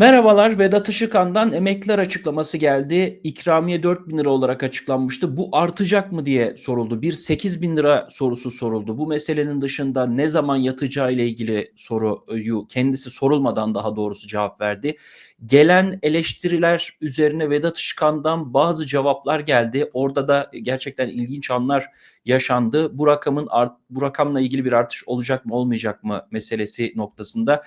Merhabalar, Vedat Işıkhan'dan emekliler açıklaması geldi. İkramiye 4 bin lira olarak açıklanmıştı. Bu artacak mı diye soruldu. Bir 8 bin lira sorusu soruldu. Bu meselenin dışında ne zaman yatacağı ile ilgili soruyu kendisi sorulmadan daha doğrusu cevap verdi. Gelen eleştiriler üzerine Vedat Işıkhan'dan bazı cevaplar geldi. Orada da gerçekten ilginç anlar yaşandı. Bu rakamın art, bu rakamla ilgili bir artış olacak mı olmayacak mı meselesi noktasında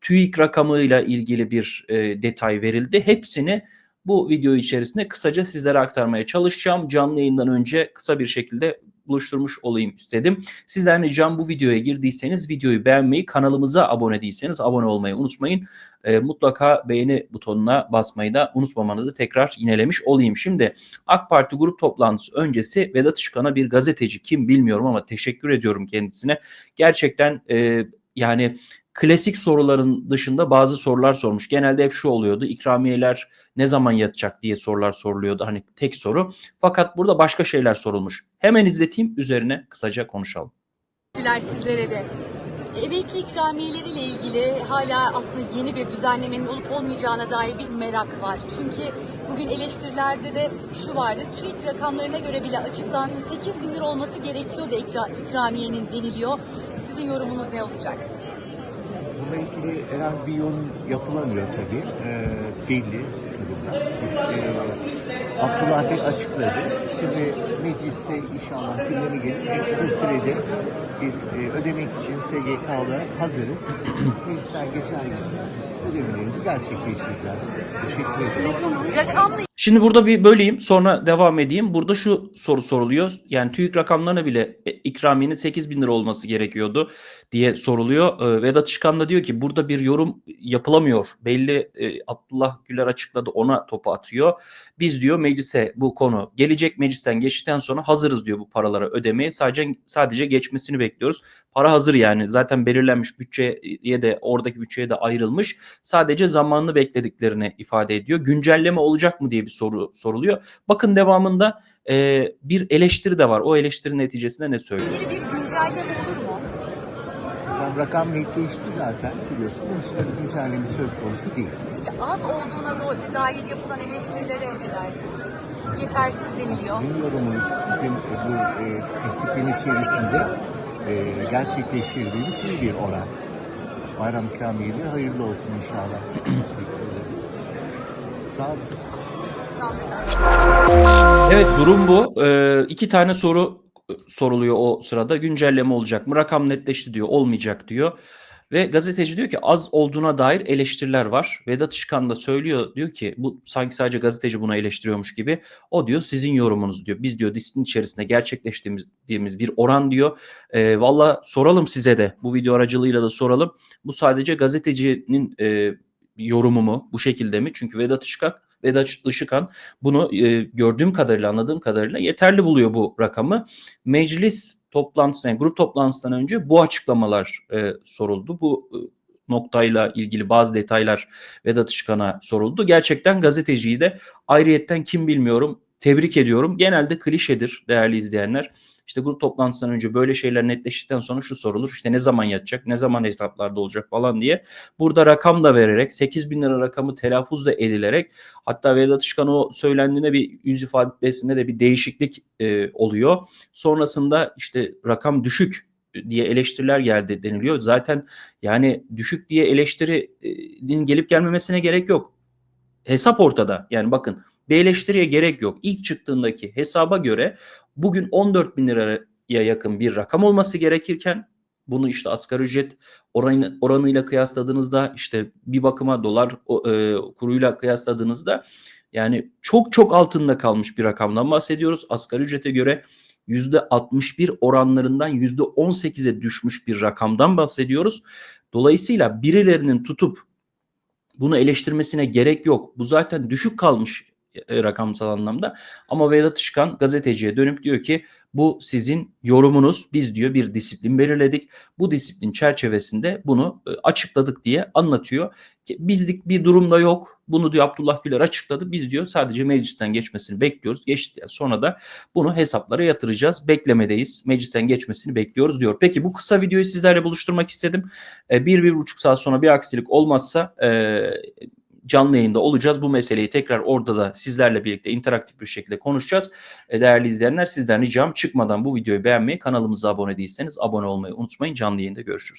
TÜİK rakamıyla ilgili bir e, detay verildi. Hepsini bu video içerisinde kısaca sizlere aktarmaya çalışacağım. Canlı yayından önce kısa bir şekilde buluşturmuş olayım istedim. Sizden ricam bu videoya girdiyseniz videoyu beğenmeyi, kanalımıza abone değilseniz abone olmayı unutmayın. E, mutlaka beğeni butonuna basmayı da unutmamanızı tekrar yinelemiş olayım. Şimdi AK Parti grup toplantısı öncesi Vedat Işıkhan'a bir gazeteci kim bilmiyorum ama teşekkür ediyorum kendisine. Gerçekten e, yani klasik soruların dışında bazı sorular sormuş. Genelde hep şu oluyordu. İkramiyeler ne zaman yatacak diye sorular soruluyordu. Hani tek soru. Fakat burada başka şeyler sorulmuş. Hemen izleteyim üzerine kısaca konuşalım. Teşekkürler sizlere de. Emekli ikramiyeleriyle ilgili hala aslında yeni bir düzenlemenin olup olmayacağına dair bir merak var. Çünkü bugün eleştirilerde de şu vardı. TÜİK rakamlarına göre bile açıklansın 8 bin lira olması gerekiyor da ikra, ikramiyenin deniliyor. Sizin yorumunuz ne olacak? Bununla ilgili herhangi bir yorum yapılamıyor tabii. Ee, belli. E, Abdullah Bey açıkladı. Şimdi mecliste inşallah gündeme gelir. En kısa sürede biz e, ödemek için SGK olarak hazırız. Meclisten geçer geçmez ödemelerimizi gerçekleştireceğiz. Teşekkür ederim. Şimdi burada bir böleyim sonra devam edeyim. Burada şu soru soruluyor. Yani TÜİK rakamlarına bile e, ikramiyenin 8 bin lira olması gerekiyordu diye soruluyor. Ee, Vedat Işıkhan da diyor ki burada bir yorum yapılamıyor. Belli e, Abdullah Güler açıkladı ona topu atıyor. Biz diyor meclise bu konu gelecek meclisten geçtikten sonra hazırız diyor bu paraları ödemeye. Sadece sadece geçmesini bekliyoruz. Para hazır yani. Zaten belirlenmiş bütçeye de oradaki bütçeye de ayrılmış. Sadece zamanını beklediklerini ifade ediyor. Güncelleme olacak mı diye bir soru soruluyor. Bakın devamında e, bir eleştiri de var. O eleştiri neticesinde ne söylüyor? bir güncelleme olur mu? Rakam netleşti zaten biliyorsun. Bunun için bir güncelleme söz konusu değil. Peki az olduğuna da- dair yapılan eleştirilere ne dersiniz? Yetersiz deniliyor. Sizin yorumunuz bizim bu e, disiplin içerisinde e, gerçekleştirdiğimiz iyi bir oran. Bayram ikramiyeleri hayırlı olsun inşallah. Sağ olun. Sağ olun. Evet durum bu. Ee, iki tane soru soruluyor o sırada. Güncelleme olacak mı? Rakam netleşti diyor. Olmayacak diyor. Ve gazeteci diyor ki az olduğuna dair eleştiriler var. Vedat Işıkhan da söylüyor diyor ki bu sanki sadece gazeteci buna eleştiriyormuş gibi. O diyor sizin yorumunuz diyor. Biz diyor disiplin içerisinde gerçekleştirdiğimiz bir oran diyor. E, Valla soralım size de bu video aracılığıyla da soralım. Bu sadece gazetecinin e, yorumu mu bu şekilde mi? Çünkü Vedat Işıkhan Vedat Işıkhan bunu e, gördüğüm kadarıyla anladığım kadarıyla yeterli buluyor bu rakamı. Meclis toplantısına yani grup toplantısından önce bu açıklamalar e, soruldu. Bu e, noktayla ilgili bazı detaylar Vedat Işıkhan'a soruldu. Gerçekten gazeteciyi de ayrıyetten kim bilmiyorum tebrik ediyorum. Genelde klişedir değerli izleyenler. İşte grup toplantısından önce böyle şeyler netleştikten sonra şu sorulur. İşte ne zaman yatacak, ne zaman hesaplarda olacak falan diye. Burada rakam da vererek 8 bin lira rakamı telaffuz da edilerek hatta Vedat Işıkhan o söylendiğinde bir yüz ifadesinde de bir değişiklik e, oluyor. Sonrasında işte rakam düşük diye eleştiriler geldi deniliyor. Zaten yani düşük diye eleştirinin gelip gelmemesine gerek yok. Hesap ortada. Yani bakın bir eleştiriye gerek yok. İlk çıktığındaki hesaba göre bugün 14 bin liraya yakın bir rakam olması gerekirken bunu işte asgari ücret oranı, oranıyla kıyasladığınızda işte bir bakıma dolar e, kuruyla kıyasladığınızda yani çok çok altında kalmış bir rakamdan bahsediyoruz. Asgari ücrete göre %61 oranlarından %18'e düşmüş bir rakamdan bahsediyoruz. Dolayısıyla birilerinin tutup bunu eleştirmesine gerek yok. Bu zaten düşük kalmış rakamsal anlamda. Ama Vedat Işıkhan gazeteciye dönüp diyor ki bu sizin yorumunuz. Biz diyor bir disiplin belirledik. Bu disiplin çerçevesinde bunu e, açıkladık diye anlatıyor. Bizlik bir durumda yok. Bunu diyor Abdullah Güler açıkladı. Biz diyor sadece meclisten geçmesini bekliyoruz. Geçti sonra da bunu hesaplara yatıracağız. Beklemedeyiz. Meclisten geçmesini bekliyoruz diyor. Peki bu kısa videoyu sizlerle buluşturmak istedim. E, bir, bir buçuk saat sonra bir aksilik olmazsa canlı yayında olacağız. Bu meseleyi tekrar orada da sizlerle birlikte interaktif bir şekilde konuşacağız. E, değerli izleyenler sizden ricam çıkmadan bu videoyu beğenmeyi, kanalımıza abone değilseniz abone olmayı unutmayın. Canlı yayında görüşürüz.